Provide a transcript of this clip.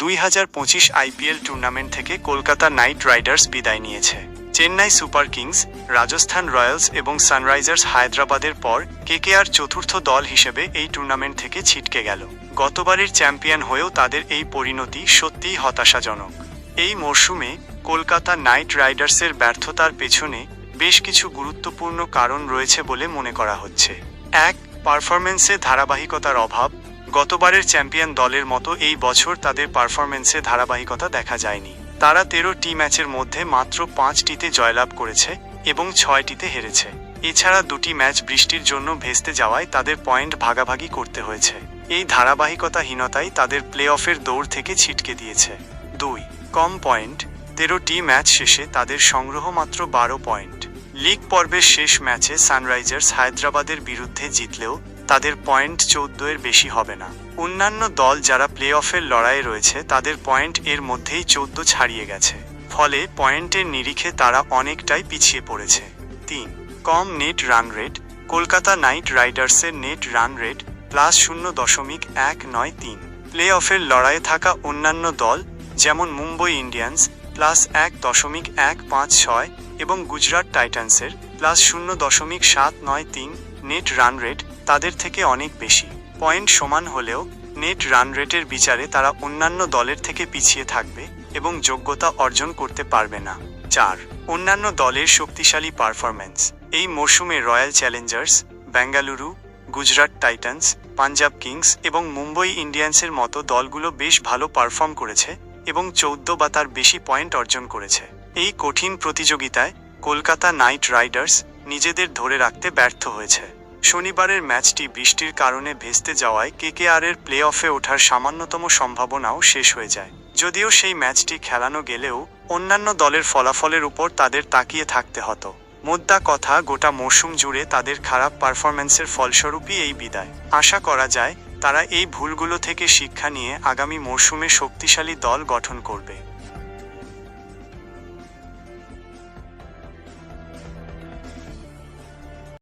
দুই হাজার পঁচিশ আইপিএল টুর্নামেন্ট থেকে কলকাতা নাইট রাইডার্স বিদায় নিয়েছে। Chennai Super Kings, Rajasthan Royals এবং সানরাইজার্স হায়দ্রাবাদের পর কেকেআর চতুর্থ দল হিসেবে এই টুর্নামেন্ট থেকে ছিটকে গেল। গতবারের চ্যাম্পিয়ন হয়েও তাদের এই পরিণতি সত্যিই হতাশাজনক। এই মরশুমে কলকাতা নাইট রাইডার্সের ব্যর্থতার পেছনে বেশ কিছু গুরুত্বপূর্ণ কারণ রয়েছে বলে মনে করা হচ্ছে। এক পারফরমেন্সে ধারাবাহিকতার অভাব। গতবারের চ্যাম্পিয়ন দলের মতো এই বছর তাদের পারফরমেন্সে ধারাবাহিকতা দেখা যায়নি। তারা তেরো টি ম্যাচের মধ্যে মাত্র পাঁচটিতে জয়লাভ করেছে এবং ছয়টিতে হেরেছে। এছাড়া দুটি ম্যাচ বৃষ্টির জন্য ভেস্তে যাওয়ায় তাদের পয়েন্ট ভাগাভাগি করতে হয়েছে। এই ধারাবাহিকতাহীনতাই তাদের প্লে অফের দৌড় থেকে ছিটকে দিয়েছে। দুই, কম পয়েন্ট। তেরোটি ম্যাচ শেষে তাদের সংগ্রহ মাত্র বারো পয়েন্ট। লিগ পর্বের শেষ ম্যাচে সানরাইজার্স হায়দ্রাবাদের বিরুদ্ধে জিতলেও তাদের পয়েন্ট চৌদ্দ এর বেশি হবে না। অন্যান্য দল যারা প্লে অফের লড়াইয়ে রয়েছে, তাদের পয়েন্ট এর মধ্যেই চৌদ্দ ছাড়িয়ে গেছে। ফলে পয়েন্টের নিরিখে তারা অনেকটাই পিছিয়ে পড়েছে। তিন, কম net run rate. Kolkata Knight রাইডার্সের নেট রান রেট প্লাস শূন্য দশমিক এক নয় তিন। প্লে অফের লড়াইয়ে থাকা অন্যান্য দল, যেমন মুম্বই ইন্ডিয়ান্স, প্লাস এক দশমিক এক পাঁচ ছয় এবং গুজরাট টাইটান্সের প্লাস শূন্য দশমিক সাত নয় তিন নেট রান রেট তাদের থেকে অনেক বেশি। পয়েন্ট সমান হলেও নেট রান রেটের বিচারে তারা অন্যান্য দলের থেকে পিছিয়ে থাকবে এবং যোগ্যতা অর্জন করতে পারবে না। চার, অন্যান্য দলের শক্তিশালী পারফরম্যান্স। এই মরশুমে Royal Challengers, Bengaluru, Gujarat Titans, Punjab Kings এবং মুম্বই ইন্ডিয়ান্সের মতো দলগুলো বেশ ভালো পারফর্ম করেছে এবং চৌদ্দ বা তার বেশি পয়েন্ট অর্জন করেছে। এই কঠিন প্রতিযোগিতায় কলকাতা নাইট রাইডার্স নিজেদের ধরে রাখতে ব্যর্থ হয়েছে। শনিবারের ম্যাচটি বৃষ্টির কারণে ভেস্তে যাওয়ায় কেকেআর এর প্লে অফে ওঠার সামান্যতম সম্ভাবনাও শেষ হয়ে যায়। যদিও সেই ম্যাচটি খেলানো গেলেও অন্যান্য দলের ফলাফলের উপর তাদের তাকিয়ে থাকতে হতো। মোদ্দা কথা, গোটা মরশুম জুড়ে তাদের খারাপ পারফরম্যান্সের ফলস্বরূপই এই বিদায়। আশা করা যায় তারা এই ভুলগুলো থেকে শিক্ষা নিয়ে আগামী মরশুমে শক্তিশালী দল গঠন করবে।